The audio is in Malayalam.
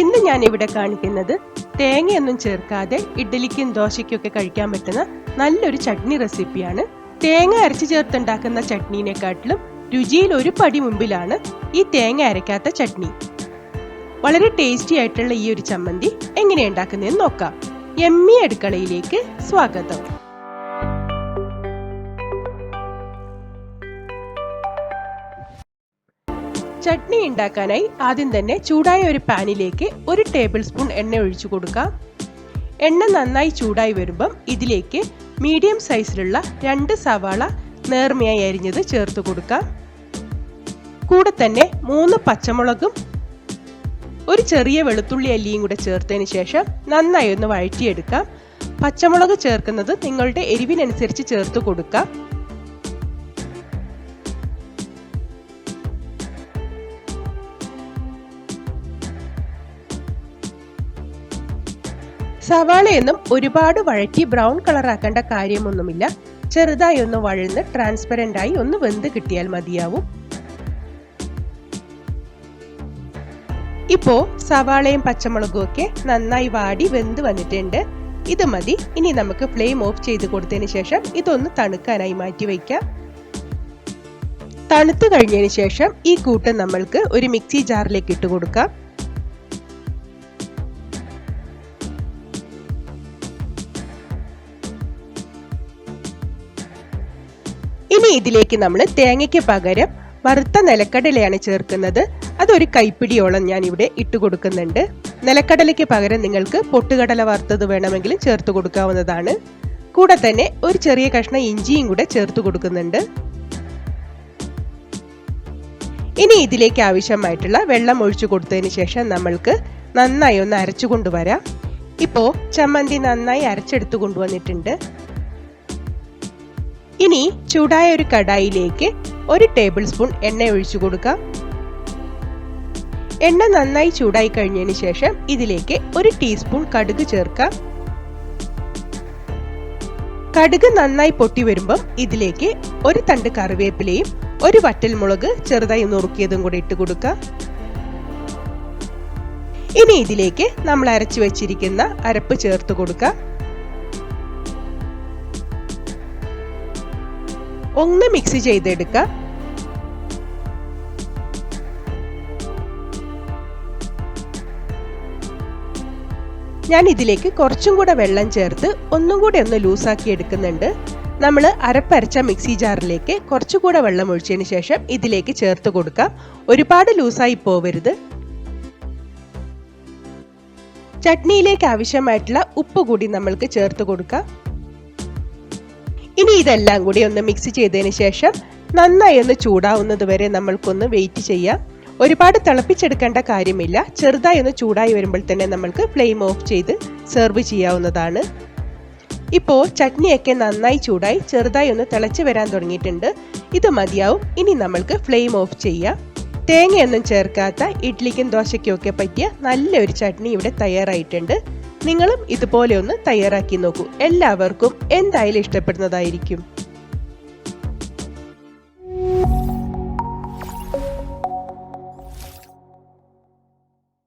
ഇന്ന് ഞാൻ ഇവിടെ കാണിക്കുന്നത് തേങ്ങയൊന്നും ചേർക്കാതെ ഇഡ്ഡലിക്കും ദോശയ്ക്കൊക്കെ കഴിക്കാൻ പറ്റുന്ന നല്ലൊരു ചട്നി റെസിപ്പിയാണ്. തേങ്ങ അരച്ച് ചേർത്തുണ്ടാക്കുന്ന ചട്നീനെക്കാട്ടിലും രുചിയിൽ ഒരു പടി മുമ്പിലാണ് ഈ തേങ്ങ അരയ്ക്കാത്ത ചട്നി. വളരെ ടേസ്റ്റി ആയിട്ടുള്ള ഈ ഒരു ചമ്മന്തി എങ്ങനെ ഉണ്ടാക്കുന്നതെന്ന് നോക്കാം. എമ്മി അടുക്കളയിലേക്ക് സ്വാഗതം. ചട്നി ഉണ്ടാക്കാനായി ആദ്യം തന്നെ ചൂടായ ഒരു പാനിലേക്ക് ഒരു ടേബിൾ സ്പൂൺ എണ്ണ ഒഴിച്ചു കൊടുക്കാം എണ്ണ നന്നായി ചൂടായി വരുമ്പം ഇതിലേക്ക് മീഡിയം സൈസിലുള്ള രണ്ട് സവാള നേർമയായി അരിഞ്ഞത് ചേർത്ത് കൊടുക്കാം കൂടെ തന്നെ മൂന്ന് പച്ചമുളകും ഒരു ചെറിയ വെളുത്തുള്ളി അല്ലിയും കൂടെ ചേർത്തതിന് ശേഷം നന്നായി ഒന്ന് വഴറ്റിയെടുക്കാം. പച്ചമുളക് ചേർക്കുന്നത് നിങ്ങളുടെ എരിവിനനുസരിച്ച് ചേർത്ത് കൊടുക്കാം. സവാളയൊന്നും ഒരുപാട് വഴറ്റി ബ്രൗൺ കളർ ആക്കേണ്ട കാര്യമൊന്നുമില്ല. ചെറുതായി ഒന്ന് വഴന്ന് ട്രാൻസ്പെറന്റ് ആയി ഒന്ന് വെന്ത് കിട്ടിയാൽ മതിയാവും. ഇപ്പോ സവാളയും പച്ചമുളകും ഒക്കെ നന്നായി വാടി വെന്ത് വന്നിട്ടുണ്ട്. ഇത് മതി. ഇനി നമുക്ക് ഫ്ലെയിം ഓഫ് ചെയ്ത് കൊടുത്തതിന് ശേഷം ഇതൊന്ന് തണുക്കാനായി മാറ്റി വയ്ക്കാം. തണുത്തു കഴിഞ്ഞതിന് ശേഷം ഈ കൂട്ടം നമ്മൾക്ക് ഒരു മിക്സി ജാറിലേക്ക് ഇട്ട് കൊടുക്കാം. ഇനി ഇതിലേക്ക് നമ്മൾ തേങ്ങയ്ക്ക് പകരം വറുത്ത നിലക്കടലയാണ് ചേർക്കുന്നത്. അതൊരു കൈപ്പിടിയോളം ഞാൻ ഇവിടെ ഇട്ട് കൊടുക്കുന്നുണ്ട്. നിലക്കടലയ്ക്ക് പകരം നിങ്ങൾക്ക് പൊട്ടുകടല വറുത്തത് വേണമെങ്കിലും ചേർത്ത് കൊടുക്കാവുന്നതാണ്. കൂടെ തന്നെ ഒരു ചെറിയ കഷ്ണം ഇഞ്ചിയും കൂടെ ചേർത്ത് കൊടുക്കുന്നുണ്ട്. ഇനി ഇതിലേക്ക് ആവശ്യമായിട്ടുള്ള വെള്ളം ഒഴിച്ചു കൊടുത്തതിന് ശേഷം നമ്മൾക്ക് നന്നായി ഒന്ന് അരച്ചു കൊണ്ടുവരാം. ഇപ്പോൾ ചമ്മന്തി നന്നായി അരച്ചെടുത്ത് കൊണ്ടുവന്നിട്ടുണ്ട്. ഇനി ചൂടായ ഒരു കടായിലേക്ക് ഒരു ടേബിൾ സ്പൂൺ എണ്ണ ഒഴിച്ചു കൊടുക്കുക എണ്ണ നന്നായി ചൂടായി കഴിഞ്ഞതിന് ശേഷം ഇതിലേക്ക് ഒരു ടീസ്പൂൺ കടുക് ചേർക്കാം. കടുക് നന്നായി പൊട്ടി വരുമ്പോൾ ഇതിലേക്ക് ഒരു തണ്ട് കറിവേപ്പിലയും ഒരു വറ്റൽമുളക് ചെറുതായി നുറുക്കിയതും കൂടി ഇട്ട് കൊടുക്കുക ഇനി ഇതിലേക്ക് നമ്മൾ അരച്ചു വെച്ചിരിക്കുന്ന അരപ്പ് ചേർത്ത് കൊടുക്കാം. ഒന്ന് മിക്സ് ചെയ്തെടുക്കുക ഞാൻ ഇതിലേക്ക് കുറച്ചും കൂടെ വെള്ളം ചേർത്ത് ഒന്നും കൂടെ ഒന്ന് ലൂസാക്കി എടുക്കുന്നുണ്ട്. നമ്മൾ അരപ്പരച്ച മിക്സി ജാറിലേക്ക് കുറച്ചുകൂടെ വെള്ളം ഒഴിച്ചതിന് ശേഷം ഇതിലേക്ക് ചേർത്ത് കൊടുക്കാം. ഒരുപാട് ലൂസായി പോവരുത്. ചട്നിയിലേക്ക് ആവശ്യമായിട്ടുള്ള ഉപ്പ് കൂടി നമ്മൾക്ക് ചേർത്ത് കൊടുക്കാം. ഇനി ഇതെല്ലാം കൂടി ഒന്ന് മിക്സ് ചെയ്തതിന് ശേഷം നന്നായി ഒന്ന് ചൂടാവുന്നത് വരെ നമ്മൾക്കൊന്ന് വെയിറ്റ് ചെയ്യാം. ഒരുപാട് തിളപ്പിച്ചെടുക്കേണ്ട കാര്യമില്ല. ചെറുതായി ഒന്ന് ചൂടായി വരുമ്പോൾ തന്നെ നമ്മൾക്ക് ഫ്ലെയിം ഓഫ് ചെയ്ത് സെർവ് ചെയ്യാവുന്നതാണ്. ഇപ്പോൾ ചട്നിയൊക്കെ നന്നായി ചൂടായി ചെറുതായി ഒന്ന് തിളച്ച് വരാൻ തുടങ്ങിയിട്ടുണ്ട്. ഇത് മതിയാവും. ഇനി നമ്മൾക്ക് ഫ്ലെയിം ഓഫ് ചെയ്യാം. തേങ്ങയൊന്നും ചേർക്കാത്ത ഇഡ്ലിക്കും ദോശയ്ക്കും ഒക്കെ പറ്റിയ നല്ലൊരു ചട്നി ഇവിടെ തയ്യാറായിട്ടുണ്ട്. നിങ്ങളും ഇതുപോലെ ഒന്ന് തയ്യാറാക്കി നോക്കൂ. എല്ലാവർക്കും എന്തായാലും ഇഷ്ടപ്പെടുന്നതായിരിക്കും.